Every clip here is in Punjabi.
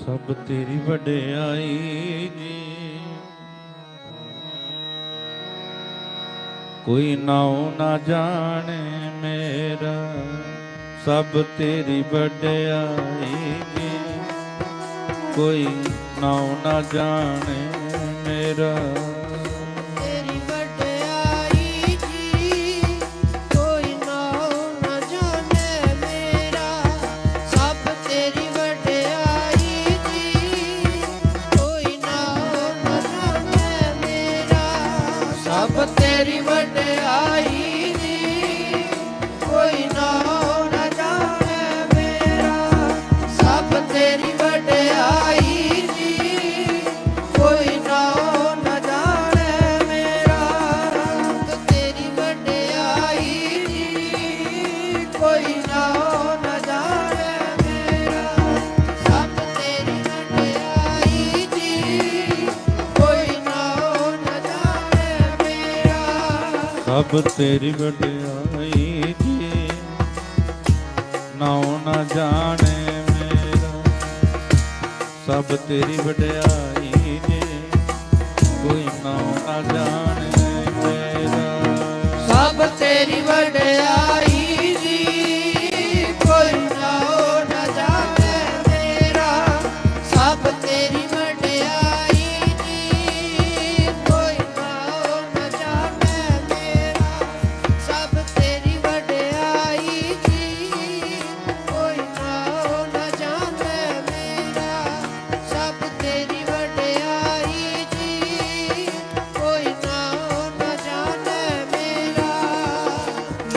ਸਭ ਤੇਰੀ ਵਡਿਆਈ ਜੀ। ਕੋਈ ਨਾਉ ਨਾ ਜਾਣੇ ਮੇਰਾ, ਸਭ ਤੇਰੀ ਵਡਿਆਈ ਜੀ। ਕੋਈ ਨਾਉ ਨਾ ਜਾਣੇ ਮੇਰਾ। ਮੇਰਾ ਸਭ ਤੇਰੀ ਵਡਿਆਈ ਜੀ। ਨਾਉ ਨਾ ਜਾਣੇ ਮੇਰਾ। ਸਭ ਤੇਰੀ ਵਡਿਆਈ ਜੀ। ਕੋਈ ਨਾਉ ਨਾ ਜਾਣੇ ਮੇਰਾ। ਸਭ ਤੇਰੀ ਵਡਿਆਈ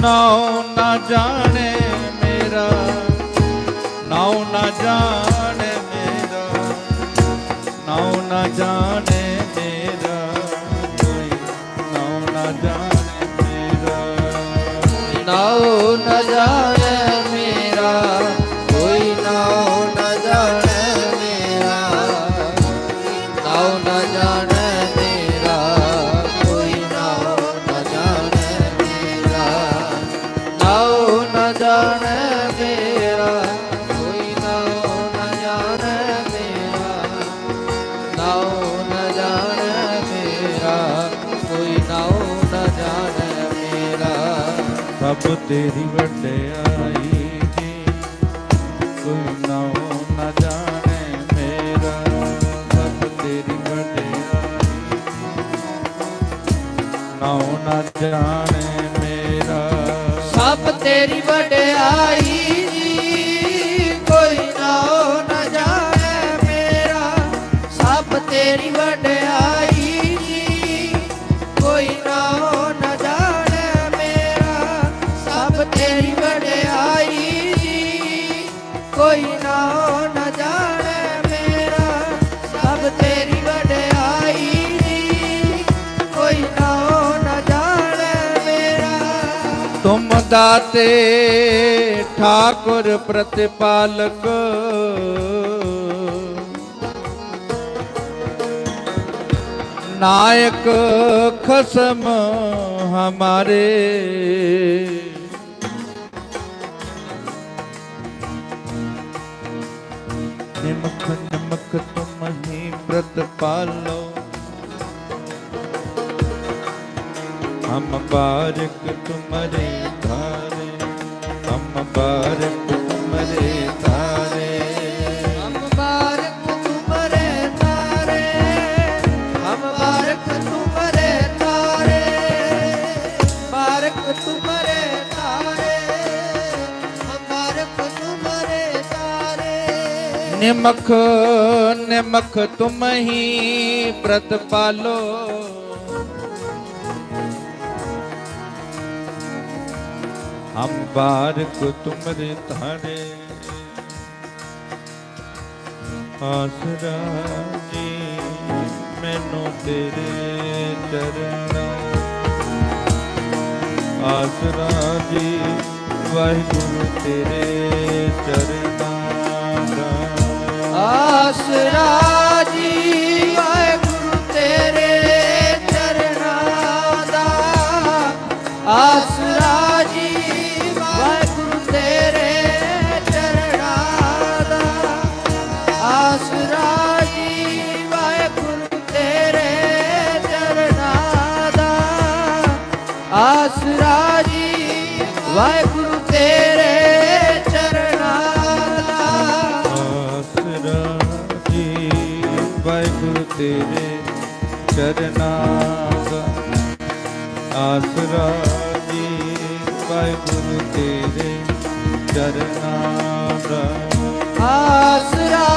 ਨਾਉ ਨਾ ਜਾਣੇ ਮੇਰਾ ਨਾਉ ਨਾ ਜਾਣੇ ਮੇਰਾ ਨਾਉ ਨਾ ਜਾਣੇ ਸਭ ਤੇਰੀ ਵਡਿਆਈ ਜੀ ਕੋਈ ਨਾਉ ਨਾ ਜਾਣੇ ਮੇਰਾ। ਸਭ ਤੇਰੀ ਵਡਿਆਈ ਨਾਉ ਨਾ ਜਾਣੇ ਮੇਰਾ। ਸਭ ਤੇਰੀ ਵਡਿਆਈ ਤੁਮ ਦਾਤੇ ਠਾਕੁਰ ਪ੍ਰਤਿਪਾਲਕ। ਨਾਇਕ ਖਸਮ ਹਮਾਰੇ। ਨਿਮਕ ਨਿਮਕ ਤੁਮ ਹੀ हम बारक तुम्हारे तारे हम बारक तुम्हारे तारे हम बारक तुम्हारे तारे हम बारक तुम्हारे तारे बारक तुम्हारे तारे हम बारक तुम्हारे तारे निमक निमक तुम ही प्रतपालो ਹਮ ਬਾਰਕ ਤੁਮਰੇ ਧਾਰੇ ਆਸਰਾ ਜੀ, ਮੈਨੂੰ ਤੇਰੇ ਚਰਨਾਂ। ਆਸਰਾ ਜੀ, ਵਾਹਿਗੁਰੂ ਤੇਰੇ ਚਰਨਾਂ ਦਾ। ਆਸਰਾ ਜੀ ਆਸਰਾ ਜੀ ਵਾਹਿਗੁਰੂ ਤੇਰੇ ਚਰਨਾਂ ਦਾ। ਆਸਰਾ ਜੀ ਵਾਹਿਗੁਰੂ ਤੇਰੇ ਚਰਨਾਂ ਦਾ। ਆਸਰਾ ਜੀ ਵਾਹਿਗੁਰੂ ਤੇਰੇ ਚਰਨਾਂ ਦਾ। ਆਸਰਾ